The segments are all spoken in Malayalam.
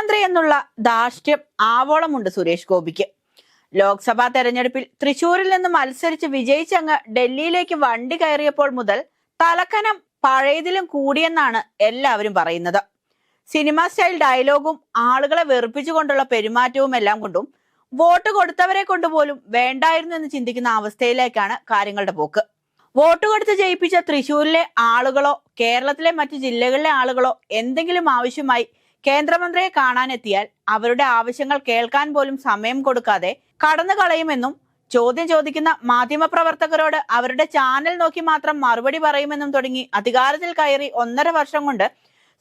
കേന്ദ്രമന്ത്രി എന്നുള്ള ധാർഷ്ട്യം ആവോളമുണ്ട് സുരേഷ് ഗോപിക്ക്. ലോക്സഭാ തെരഞ്ഞെടുപ്പിൽ തൃശൂരിൽ നിന്ന് മത്സരിച്ച് വിജയിച്ചങ്ങ് ഡൽഹിയിലേക്ക് വണ്ടി കയറിയപ്പോൾ മുതൽ തലക്കനം പഴയതിലും കൂടിയെന്നാണ് എല്ലാവരും പറയുന്നത്. സിനിമ സ്റ്റൈൽ ഡയലോഗും ആളുകളെ വെറുപ്പിച്ചുകൊണ്ടുള്ള പെരുമാറ്റവും എല്ലാം കൊണ്ടും വോട്ട് കൊടുത്തവരെ കൊണ്ടുപോലും വേണ്ടായിരുന്നു എന്ന് ചിന്തിക്കുന്ന അവസ്ഥയിലേക്കാണ് കാര്യങ്ങളുടെ പോക്ക്. വോട്ട് കൊടുത്ത് ജയിപ്പിച്ച തൃശൂരിലെ ആളുകളോ കേരളത്തിലെ മറ്റു ജില്ലകളിലെ ആളുകളോ എന്തെങ്കിലും ആവശ്യമായി കേന്ദ്രമന്ത്രിയെ കാണാനെത്തിയാൽ അവരുടെ ആവശ്യങ്ങൾ കേൾക്കാൻ പോലും സമയം കൊടുക്കാതെ കടന്നു കളയുമെന്നും ചോദ്യം ചോദിക്കുന്ന മാധ്യമപ്രവർത്തകരോട് അവരുടെ ചാനൽ നോക്കി മാത്രം മറുപടി പറയുമെന്നും തുടങ്ങി അധികാരത്തിൽ കയറി ഒന്നര വർഷം കൊണ്ട്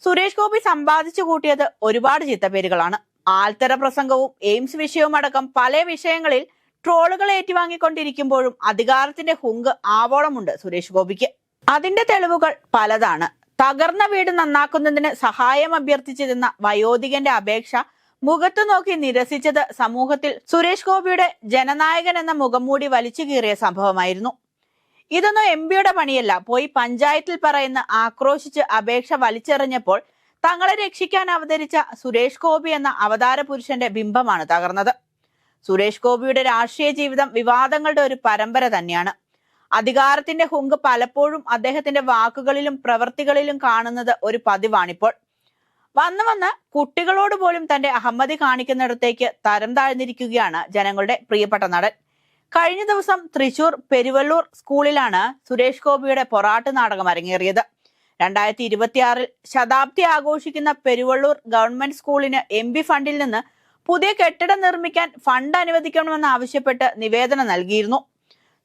സുരേഷ് ഗോപി സമ്പാദിച്ചു കൂട്ടിയത് ഒരുപാട് ചിത്തപ്പേരുകളാണ്. ആൽത്തര പ്രസംഗവും എയിംസ് വിഷയവും അടക്കം പല വിഷയങ്ങളിൽ ട്രോളുകൾ ഏറ്റുവാങ്ങിക്കൊണ്ടിരിക്കുമ്പോഴും അധികാരത്തിന്റെ ഹുങ്ക് ആവോളമുണ്ട് സുരേഷ് ഗോപിക്ക്. അതിന്റെ തെളിവുകൾ പലതാണ്. തകർന്ന വീട് നന്നാക്കുന്നതിന് സഹായം അഭ്യർത്ഥിച്ചിരുന്ന വയോധികന്റെ അപേക്ഷ മുഖത്തു നോക്കി നിരസിച്ചത് സമൂഹത്തിൽ സുരേഷ് ഗോപിയുടെ ജനനായകൻ എന്ന മുഖംമൂടി വലിച്ചു കീറിയ സംഭവമായിരുന്നു. ഇതൊന്നും എം പിയുടെ പണിയല്ല. പോയി പഞ്ചായത്തിൽ പറയുന്ന ആക്രോശിച്ച് അപേക്ഷ വലിച്ചെറിഞ്ഞപ്പോൾ തങ്ങളെ രക്ഷിക്കാൻ അവതരിച്ച സുരേഷ് ഗോപി എന്ന അവതാര പുരുഷന്റെ ബിംബമാണ് തകർന്നത്. സുരേഷ് ഗോപിയുടെ രാഷ്ട്രീയ ജീവിതം വിവാദങ്ങളുടെ ഒരു പരമ്പര തന്നെയാണ്. അധികാരത്തിന്റെ ഹുങ്ക് പലപ്പോഴും അദ്ദേഹത്തിന്റെ വാക്കുകളിലും പ്രവൃത്തികളിലും കാണുന്നത് ഒരു പതിവാണിപ്പോൾ. വന്നു വന്ന് കുട്ടികളോട് പോലും തന്റെ അഹമ്മതി കാണിക്കുന്നിടത്തേക്ക് തരം താഴ്ന്നിരിക്കുകയാണ് ജനങ്ങളുടെ പ്രിയപ്പെട്ട നടൻ. കഴിഞ്ഞ ദിവസം തൃശൂർ പെരുവല്ലൂർ സ്കൂളിലാണ് സുരേഷ് ഗോപിയുടെ പൊറാട്ട് നാടകം അരങ്ങേറിയത്. രണ്ടായിരത്തി ഇരുപത്തിയാറിൽ ശതാബ്ദി ആഘോഷിക്കുന്ന പെരുവള്ളൂർ ഗവൺമെന്റ് സ്കൂളിന് എം ഫണ്ടിൽ നിന്ന് പുതിയ കെട്ടിടം നിർമ്മിക്കാൻ ഫണ്ട് അനുവദിക്കണമെന്ന് ആവശ്യപ്പെട്ട് നിവേദനം നൽകിയിരുന്നു.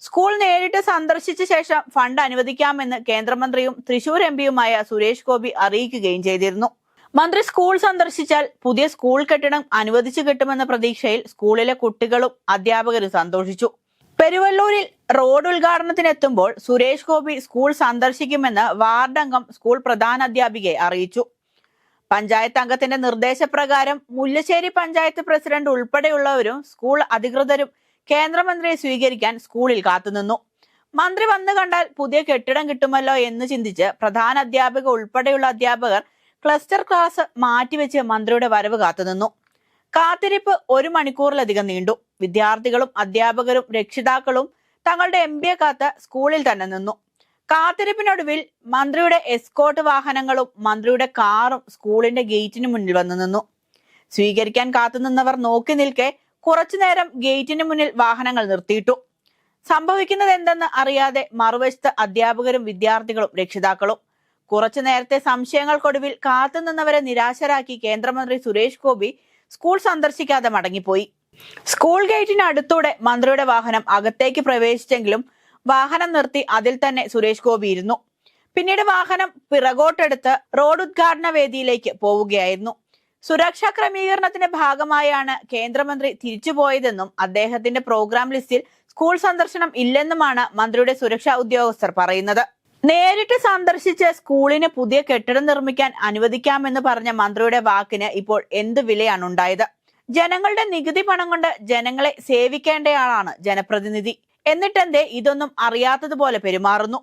സ്കൂൾ നേരിട്ട് സന്ദർശിച്ച ശേഷം ഫണ്ട് അനുവദിക്കാമെന്ന് കേന്ദ്രമന്ത്രിയും തൃശൂർ എം പിയുമായ സുരേഷ് ഗോപി അറിയിക്കുകയും ചെയ്തിരുന്നു. മന്ത്രി സ്കൂൾ സന്ദർശിച്ചാൽ പുതിയ സ്കൂൾ കെട്ടിടം അനുവദിച്ചു കിട്ടുമെന്ന പ്രതീക്ഷയിൽ സ്കൂളിലെ കുട്ടികളും അധ്യാപകരും സന്തോഷിച്ചു. പെരുവല്ലൂരിൽ റോഡ് ഉദ്ഘാടനത്തിനെത്തുമ്പോൾ സുരേഷ് ഗോപി സ്കൂൾ സന്ദർശിക്കുമെന്ന് വാർഡംഗം സ്കൂൾ പ്രധാനാധ്യാപികയെ അറിയിച്ചു. പഞ്ചായത്ത് അംഗത്തിന്റെ നിർദ്ദേശപ്രകാരം മുല്ലശ്ശേരി പഞ്ചായത്ത് പ്രസിഡന്റ് ഉൾപ്പെടെയുള്ളവരും സ്കൂൾ അധികൃതരും കേന്ദ്രമന്ത്രിയെ സ്വീകരിക്കാൻ സ്കൂളിൽ കാത്തുനിന്നു. മന്ത്രി വന്നു കണ്ടാൽ പുതിയ കെട്ടിടം കിട്ടുമല്ലോ എന്ന് ചിന്തിച്ച് പ്രധാന അധ്യാപിക ഉൾപ്പെടെയുള്ള അധ്യാപകർ ക്ലസ്റ്റർ ക്ലാസ് മാറ്റിവെച്ച് മന്ത്രിയുടെ വരവ് കാത്തുനിന്നു. കാത്തിരിപ്പ് ഒരു മണിക്കൂറിലധികം നീണ്ടു. വിദ്യാർത്ഥികളും അധ്യാപകരും രക്ഷിതാക്കളും തങ്ങളുടെ എം പിയെ കാത്ത് സ്കൂളിൽ തന്നെ നിന്നു. കാത്തിരിപ്പിനൊടുവിൽ മന്ത്രിയുടെ എസ്കോട്ട് വാഹനങ്ങളും മന്ത്രിയുടെ കാറും സ്കൂളിന്റെ ഗേറ്റിന് മുന്നിൽ വന്നു നിന്നു. സ്വീകരിക്കാൻ കാത്തുനിന്നവർ നോക്കി നിൽക്കെ കുറച്ചുനേരം ഗേറ്റിന് മുന്നിൽ വാഹനങ്ങൾ നിർത്തിയിട്ടു. സംഭവിക്കുന്നത് എന്തെന്ന് അറിയാതെ മറുവശത്ത് അധ്യാപകരും വിദ്യാർത്ഥികളും രക്ഷിതാക്കളും. കുറച്ചു നേരത്തെ സംശയങ്ങൾക്കൊടുവിൽ കാത്തുനിന്നവരെ നിരാശരാക്കി കേന്ദ്രമന്ത്രി സുരേഷ് ഗോപി സ്കൂൾ സന്ദർശിക്കാതെ മടങ്ങിപ്പോയി. സ്കൂൾ ഗേറ്റിന് അടുത്തൂടെ മന്ത്രിയുടെ വാഹനം അകത്തേക്ക് പ്രവേശിച്ചെങ്കിലും വാഹനം നിർത്തി അതിൽ തന്നെ സുരേഷ് ഗോപി ഇരുന്നു. പിന്നീട് വാഹനം പിറകോട്ടെടുത്ത് റോഡ് ഉദ്ഘാടന വേദിയിലേക്ക് പോവുകയായിരുന്നു. സുരക്ഷാ ക്രമീകരണത്തിന്റെ ഭാഗമായാണ് കേന്ദ്രമന്ത്രി തിരിച്ചുപോയതെന്നും അദ്ദേഹത്തിന്റെ പ്രോഗ്രാം ലിസ്റ്റിൽ സ്കൂൾ സന്ദർശനം ഇല്ലെന്നുമാണ് മന്ത്രിയുടെ സുരക്ഷാ ഉദ്യോഗസ്ഥർ പറയുന്നത്. നേരിട്ട് സന്ദർശിച്ച് സ്കൂളിന് പുതിയ കെട്ടിടം നിർമ്മിക്കാൻ അനുവദിക്കാമെന്ന് പറഞ്ഞ മന്ത്രിയുടെ വാക്കിന് ഇപ്പോൾ എന്ത് വിലയാണ് ഉണ്ടായത്? ജനങ്ങളുടെ നികുതി പണം കൊണ്ട് ജനങ്ങളെ സേവിക്കേണ്ടയാളാണ് ജനപ്രതിനിധി. എന്നിട്ടെന്തേ ഇതൊന്നും അറിയാത്തതുപോലെ പെരുമാറുന്നു?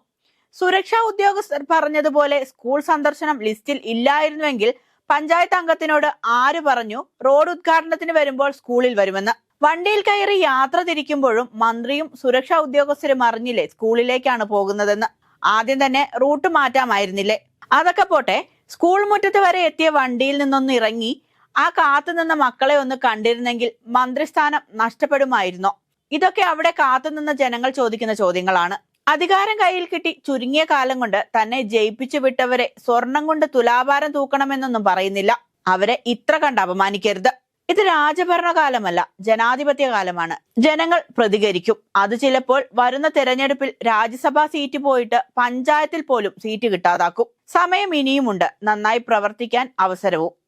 സുരക്ഷാ ഉദ്യോഗസ്ഥർ പറഞ്ഞതുപോലെ സ്കൂൾ സന്ദർശനം ലിസ്റ്റിൽ ഇല്ലായിരുന്നുവെങ്കിൽ പഞ്ചായത്ത് അംഗത്തിനോട് ആര് പറഞ്ഞു? റോഡ് ഉദ്ഘാടനത്തിന് വരുമ്പോൾ സ്കൂളിൽ വരുമെന്ന്. വണ്ടിയിൽ കയറി യാത്ര തിരിക്കുമ്പോഴും മന്ത്രിയും സുരക്ഷാ ഉദ്യോഗസ്ഥരും അറിഞ്ഞില്ലേ സ്കൂളിലേക്കാണ് പോകുന്നതെന്ന്. ആദ്യം തന്നെ റൂട്ട് മാറ്റാമായിരുന്നില്ലേ? അതൊക്കെ പോട്ടെ സ്കൂൾ മുറ്റത്ത് വരെ എത്തിയ വണ്ടിയിൽ നിന്നൊന്ന് ഇറങ്ങി ആ കാത്തുനിന്ന മക്കളെ ഒന്ന് കണ്ടിരുന്നെങ്കിൽ മന്ത്രിസ്ഥാനം നഷ്ടപ്പെടുമായിരുന്നോ? ഇതൊക്കെ അവിടെ കാത്തുനിന്ന ജനങ്ങൾ ചോദിക്കുന്ന ചോദ്യങ്ങളാണ്. അധികാരം കയ്യിൽ കിട്ടി ചുരുങ്ങിയ കാലം കൊണ്ട് തന്നെ ജയിപ്പിച്ചു വിട്ടവരെ സ്വർണം കൊണ്ട് തുലാഭാരം തൂക്കണമെന്നൊന്നും പറയുന്നില്ല. അവരെ ഇത്ര കണ്ട് അപമാനിക്കരുത്. ഇത് രാജഭരണകാലമല്ല ജനാധിപത്യ കാലമാണ് ജനങ്ങൾ പ്രതികരിക്കും. അത് ചിലപ്പോൾ വരുന്ന തെരഞ്ഞെടുപ്പിൽ രാജ്യസഭാ സീറ്റ് പോയിട്ട് പഞ്ചായത്തിൽ പോലും സീറ്റ് കിട്ടാതാക്കും. സമയം ഇനിയുമുണ്ട്. നന്നായി പ്രവർത്തിക്കാൻ അവസരവും.